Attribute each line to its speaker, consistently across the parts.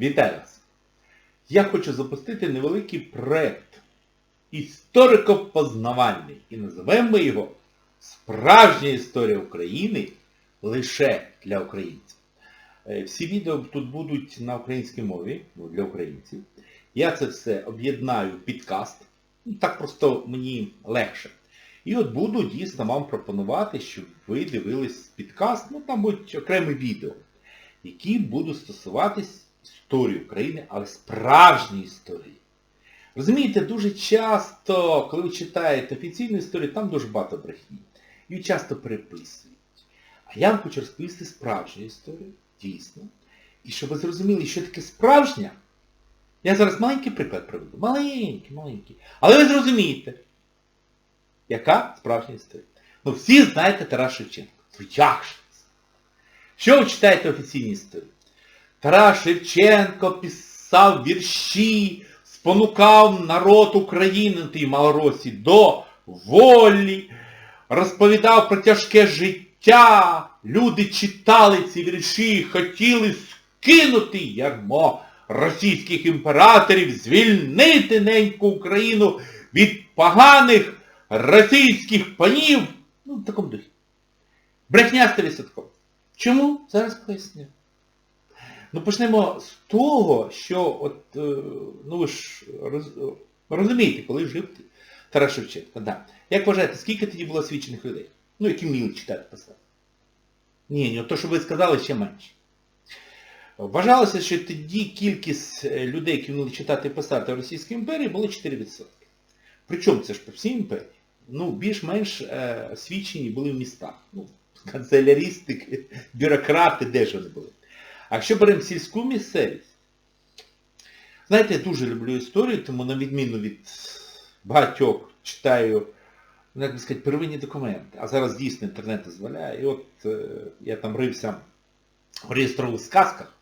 Speaker 1: Вітаю вас! Я хочу запустити невеликий проект історико-познавальний. І називаємо ми його Справжня історія України лише для українців. Е, Всі відео тут будуть на українській мові, ну, для українців. Я це все об'єднаю в підкаст. Ну, Так просто мені легше. І от буду дійсно вам пропонувати, щоб ви дивились підкаст, ну там будуть окремі відео, які будуть стосуватись історії України, але справжньої історії. Розумієте, дуже часто, коли ви читаєте офіційну історію, там дуже багато брехні. Її часто переписують. А я вам хочу розповісти справжню історію, дійсно. І щоб ви зрозуміли, що таке справжня, я зараз маленький приклад приведу. Маленький, маленький. Але ви зрозумієте, яка справжня історія. Ну всі знаєте Тарас Шевченко. Ну як же? Що ви читаєте офіційні історії? Тарас Шевченко писав вірші, спонукав народ України тій Малоросі до волі, розповідав про тяжке життя. Люди читали ці вірші, хотіли скинути ярмо російських імператорів, звільнити неньку Україну від поганих російських панів. Ну, в такому духі. Брехня 100%. Чому? Зараз поясню. Ну почнемо з того, що от, е, ну ви ж роз, розумієте, коли жив Тарас Шевченко. Да. Як вважаєте, скільки тоді було освічених людей? Ну, які вміли читати писати? Ні, ні, то, що ви сказали, ще менше. Вважалося, що тоді кількість е, людей, які вміли читати і писати в Російській імперії, було 4%. Причому це ж по всій імперії. Ну, більш-менш е, освічені були в містах. Ну, канцеляристи, бюрократи, де ж вони були. А якщо беремо сільську місцевість, знаєте, я дуже люблю історію, тому на відміну від багатьох читаю, ну, як би сказати, первинні документи. А зараз дійсно інтернет дозволяє. І от е, я там рився в реєстрових сказках.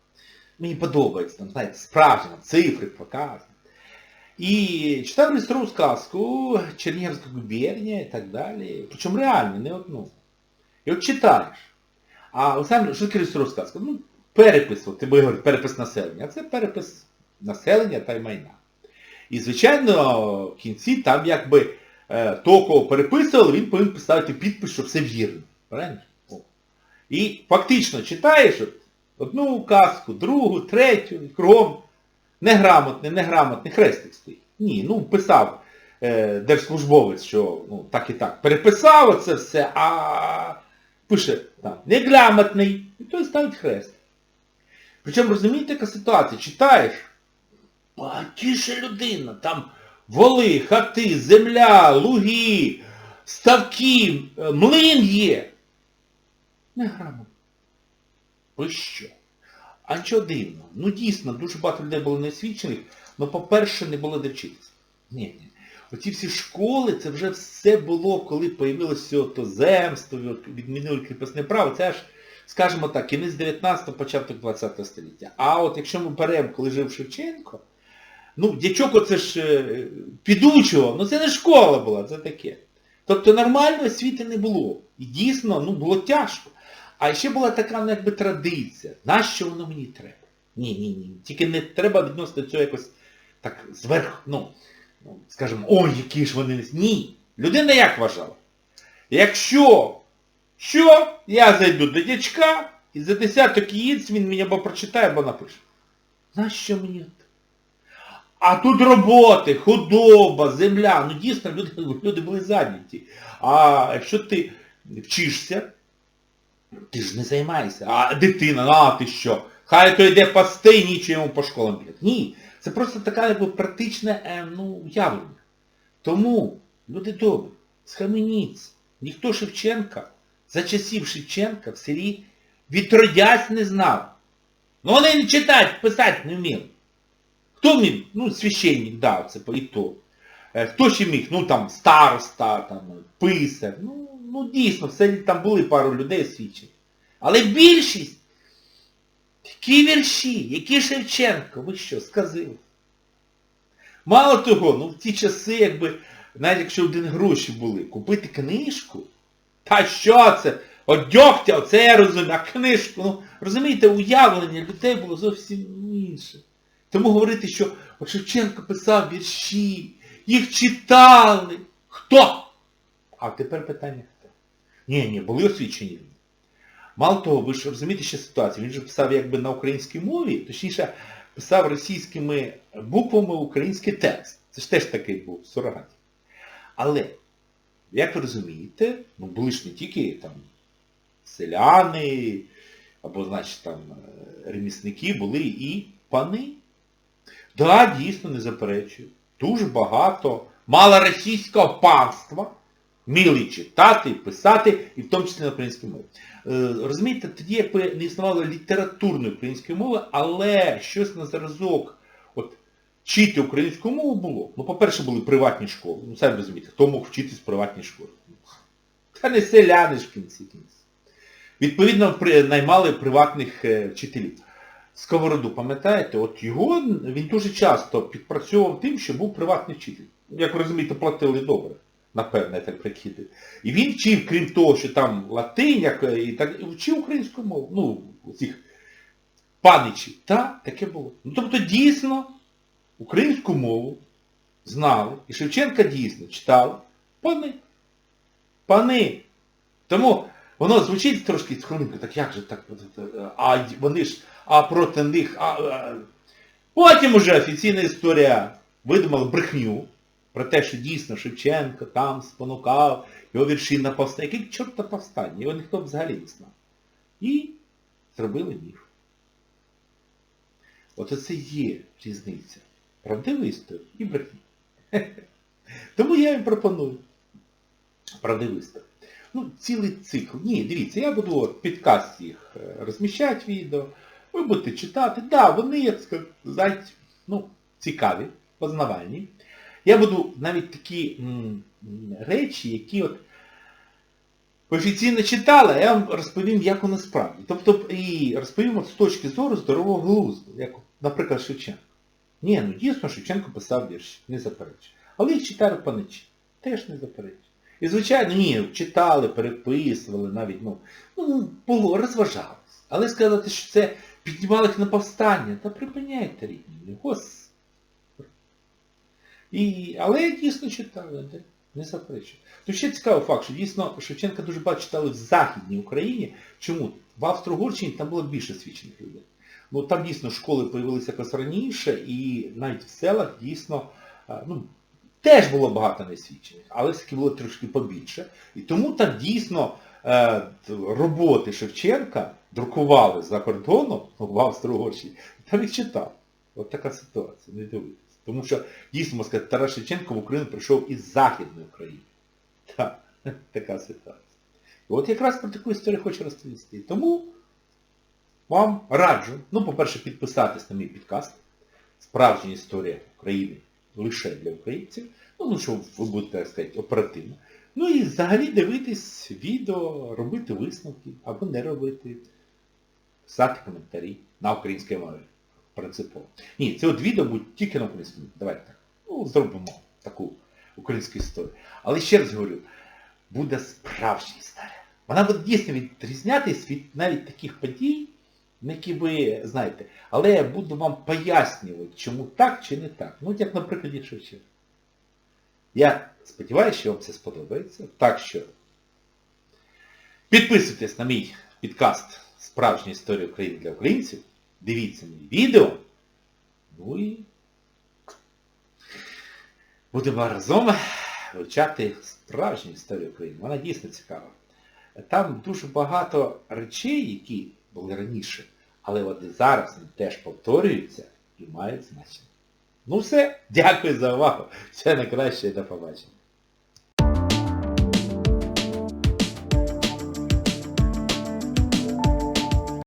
Speaker 1: Мені подобається, там, знаєте, справжні, цифри показані. І читав реєстрову сказку, Чернігівська губернія і так далі. Причому реально, не одну. І от читаєш. А Олександр, що таке реєстрова сказка? Ну, перепис, от тебе говорять, перепис населення. А це перепис населення та й майна. І, звичайно, в кінці там якби е, того, кого переписували, він повинен поставити підпис, що все вірно. Правильно? І фактично читаєш одну казку, другу, третю, кругом неграмотний, неграмотний хрестик стоїть. Ні, ну писав е, держслужбовець, що ну, так і так. Переписав оце все, а пише там, неграмотний, і той ставить хрест. Причому розумієте, яка ситуація? Читаєш, багатіша людина, там воли, хати, земля, луги, ставки, е, млин є. Неграмотний. Ви що? А нічого дивного. Ну дійсно, дуже багато людей було неосвічених, але, по-перше, не було де вчитися. Ні, ні. Оці всі школи, це вже все було, коли появилося то земство, відмінили кріпосне право. Це аж, скажімо так, кінець 19-го, початок 20 століття. А от якщо ми беремо, коли жив Шевченко, ну, дячок оце ж е, підучував, ну це не школа була, це таке. Тобто нормальної освіти не було. І дійсно, ну, було тяжко. А ще була така, ну, якби традиція. Нащо воно мені треба? Ні, ні, ні. Тільки не треба відносити цього якось так зверху, ну, ну, скажімо, ой, які ж вони. Ні. Людина як вважала? Якщо, що, я зайду до дячка, і за десяток яєць він мені або прочитає, або напише. Нащо мені? А тут роботи, худоба, земля. Ну дійсно, люди, люди були зайняті. А якщо ти вчишся, ти ж не займаєшся. А дитина, ну а ти що? Хай то йде пасти і нічого йому по школам бігати. Ні. Це просто така якби, практичне е, ну, уявлення. Тому, люди добрі, схаменіться. Ніхто Шевченка, за часів Шевченка в селі відродясь не знав. Ну вони не читати, писати не вміли. Хто вмів? Ну, священник, да, це і то. Е, Хто ще міг? Ну там староста, там, писар. Ну, ну дійсно, в селі там були пару людей освічених. Але більшість, які вірші, які Шевченко, ви що, сказили? Мало того, ну в ті часи, якби, навіть якщо один гроші були, купити книжку, та що це? От дьогтя, оце я розумію, а книжку, ну, розумієте, уявлення людей було зовсім інше. Тому говорити, що Шевченко писав вірші, їх читали. Хто? А тепер питання хто? Ні, ні, були освічені. Мало того, ви ж розумієте ще ситуацію, він же писав якби на українській мові, точніше, писав російськими буквами український текст. Це ж теж такий був сурогат. Але, як ви розумієте, ну були ж не тільки там селяни, або, значить, там е, ремісники, були і пани. Да, дійсно, не заперечую. Дуже багато малоросійського панства вміли читати, писати, і в тому числі на українській мові. Е, Розумієте, тоді якби не існувало літературної української мови, але щось на зразок вчити українську мову було. Ну, по-перше, були приватні школи. Ну, самі розумієте, хто мог вчитись в приватній школі? Та не селяни ж в кінці кінці. Відповідно, наймали приватних е, вчителів. Сковороду, пам'ятаєте, от його, він дуже часто підпрацьовував тим, що був приватний вчитель. Як ви розумієте, платили добре. Напевне, я так прикидаю. І він вчив, крім того, що там латинь, як, е, і так, вчив українську мову. Ну, цих паничів. Так, таке було. Ну, тобто дійсно українську мову знали. І Шевченка дійсно читали пани. Пани. Тому воно звучить трошки з так як же так, а вони ж, а проти них, а, а. Потім уже офіційна історія видумала брехню про те, що дійсно Шевченко там спонукав, його вірші на повстання. Який чорт на повстання? Його ніхто взагалі не знав. І зробили міф. Оце є різниця. Правдивої історії і брехні. Тому я їм пропоную. Правдивий історії. Ну, цілий цикл. Ні, дивіться, я буду от підкаст їх е, розміщати відео, ви будете читати. Так, да, вони, як сказати, ну, цікаві, познавальні. Я буду навіть такі м, речі, які от офіційно а я вам розповім, як воно справді. Тобто і розповім от з точки зору здорового глузду, як, наприклад, Шевченко. Ні, ну дійсно Шевченко писав вірші, не заперечую. Але їх читали паничі, теж не заперечую. І, звичайно, ні, читали, переписували навіть, ну, ну було, розважались. Але сказати, що це піднімали їх на повстання, та припиняйте рідні, господи. І, але дійсно читали, де? не заперечую. То ще цікавий факт, що дійсно Шевченка дуже багато читали в Західній Україні. Чому? В Австро-Угорщині там було більше свідчених людей. Ну там дійсно школи з'явилися якось раніше, і навіть в селах дійсно, ну, теж було багато несвідчених, але все-таки було трошки побільше. І тому там дійсно е, роботи Шевченка друкували за кордоном в Австро-Угорщині, там їх читав. От така ситуація, не дивитися. Тому що дійсно, можна сказати, Тарас Шевченко в Україну прийшов із Західної України. Так, така ситуація. І от якраз про таку історію хочу розповісти. Тому вам раджу, ну, по-перше, підписатись на мій підкаст Справжня історія України лише для українців. Ну, ну що ви будете, так сказати, оперативно. Ну і взагалі дивитись відео, робити висновки або не робити, писати коментарі на українській мові. Принципово. Ні, це от відео буде тільки на українській мові. Давайте так. Ну, зробимо таку українську історію. Але ще раз говорю, буде справжня історія. Вона буде дійсно відрізнятись від навіть таких подій, на які ви знаєте. Але я буду вам пояснювати, чому так чи не так. Ну, як на прикладі Шевченка. Я сподіваюся, що вам це сподобається. Так що підписуйтесь на мій підкаст Справжня історія України для українців. Дивіться мої відео. Ну і будемо разом вивчати справжню історію України. Вона дійсно цікава. Там дуже багато речей, які були раніше, але і зараз вони теж повторюються і мають значення. Ну все, дякую за увагу. Все найкраще і до побачення.